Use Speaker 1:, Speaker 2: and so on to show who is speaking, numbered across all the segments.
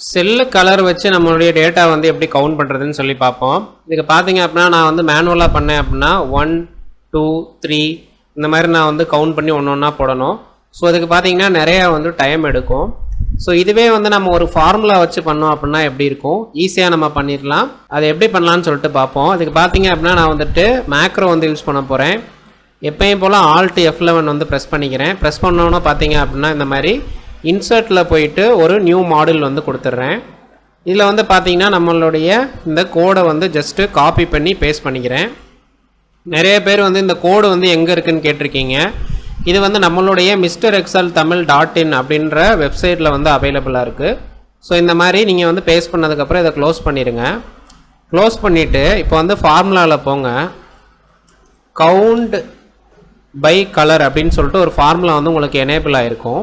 Speaker 1: Cell colour வச்சு நம்மளுடைய data வந்து எப்படி கவுண்ட் பண்ணுறதுன்னு சொல்லி பார்ப்போம். இதுக்கு பார்த்தீங்க அப்படின்னா நான் வந்து மேனுவலாக பண்ணேன் அப்படின்னா ஒன் டூ த்ரீ இந்த மாதிரி நான் வந்து கவுண்ட் பண்ணி ஒன்று ஒன்றா போடணும். ஸோ அதுக்கு பார்த்தீங்கன்னா நிறையா வந்து டைம் எடுக்கும். ஸோ இதுவே வந்து நம்ம ஒரு ஃபார்முலா வச்சு பண்ணோம் அப்படின்னா எப்படி இருக்கும்? ஈஸியாக நம்ம பண்ணிடலாம். அதை எப்படி பண்ணலான்னு சொல்லிட்டு பார்ப்போம். அதுக்கு பார்த்தீங்க அப்படின்னா நான் வந்துட்டு மேக்ரோ வந்து யூஸ் பண்ண போகிறேன் எப்பயும் போல் ஆல்ட் எஃப் லெவன் வந்து ப்ரெஸ் பண்ணிக்கிறேன். ப்ரெஸ் பண்ணோன்னா பார்த்தீங்க அப்படின்னா இந்த மாதிரி இன்சர்ட்டில் போயிட்டு ஒரு நியூ மாடல் வந்து கொடுத்துட்றேன். இதில் வந்து பார்த்தீங்கன்னா நம்மளுடைய இந்த கோடை வந்து ஜஸ்ட்டு காப்பி பண்ணி பேஸ்ட் பண்ணிக்கிறேன். நிறைய பேர் வந்து இந்த கோடு வந்து எங்கே இருக்குதுன்னு கேட்டிருக்கீங்க. இது வந்து நம்மளுடைய Mister Excel Tamil dot in அப்படின்ற வெப்சைட்டில் வந்து அவைலபிளாக இருக்குது ஸோ இந்த மாதிரி நீங்கள் வந்து பேஸ்ட் பண்ணதுக்கப்புறம் இதை க்ளோஸ் பண்ணிடுங்க. க்ளோஸ் பண்ணிவிட்டு இப்போ வந்து ஃபார்முலாவில் போங்க. கவுண்ட் பை கலர் அப்படின்னு சொல்லிட்டு ஒரு ஃபார்முலா வந்து உங்களுக்கு எனேபிள் ஆகிருக்கும்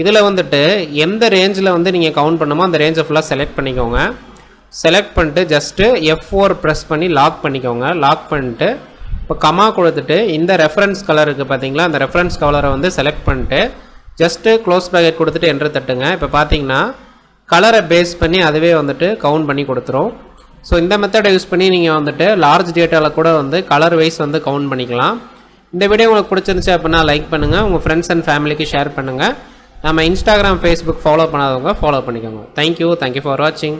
Speaker 1: இதில் வந்துட்டு எந்த ரேஞ்சில் வந்து நீங்கள் கவுண்ட் பண்ணுமோ அந்த ரேஞ்சை ஃபுல்லாக செலக்ட் பண்ணிக்கோங்க. செலக்ட் பண்ணிட்டு ஜஸ்ட்டு எஃப் ஃபோர் ப்ரெஸ் பண்ணி லாக் பண்ணிக்கோங்க. லாக் பண்ணிட்டு இப்போ கமா கொடுத்துட்டு இந்த ரெஃபரன்ஸ் கலருக்கு பார்த்தீங்களா அந்த ரெஃபரன்ஸ் கலரை வந்து செலக்ட் பண்ணிட்டு ஜஸ்ட்டு க்ளோஸ் ப்ராக்கெட் கொடுத்துட்டு என்ட்ரு தட்டுங்க. இப்போ பார்த்தீங்கன்னா கலரை பேஸ் பண்ணி அதுவே வந்துட்டு கவுண்ட் பண்ணி கொடுத்துரும். ஸோ இந்த மெத்தடை யூஸ் பண்ணி நீங்கள் வந்துட்டு லார்ஜ் டேட்டாவில் கூட வந்து கலர் வைஸ் வந்து கவுண்ட் பண்ணிக்கலாம். இந்த வீடியோ உங்களுக்கு பிடிச்சிருந்துச்சு அப்படின்னா லைக் பண்ணுங்கள் உங்கள் ஃப்ரெண்ட்ஸ் அண்ட் ஃபேமிலிக்கு ஷேர் பண்ணுங்கள் நம்ம இன்ஸ்டாகிராம் ஃபேஸ்புக் ஃபாலோ பண்ணாதவங்க ஃபாலோ பண்ணிக்கோங்க. Thank you thank you for வாட்சிங்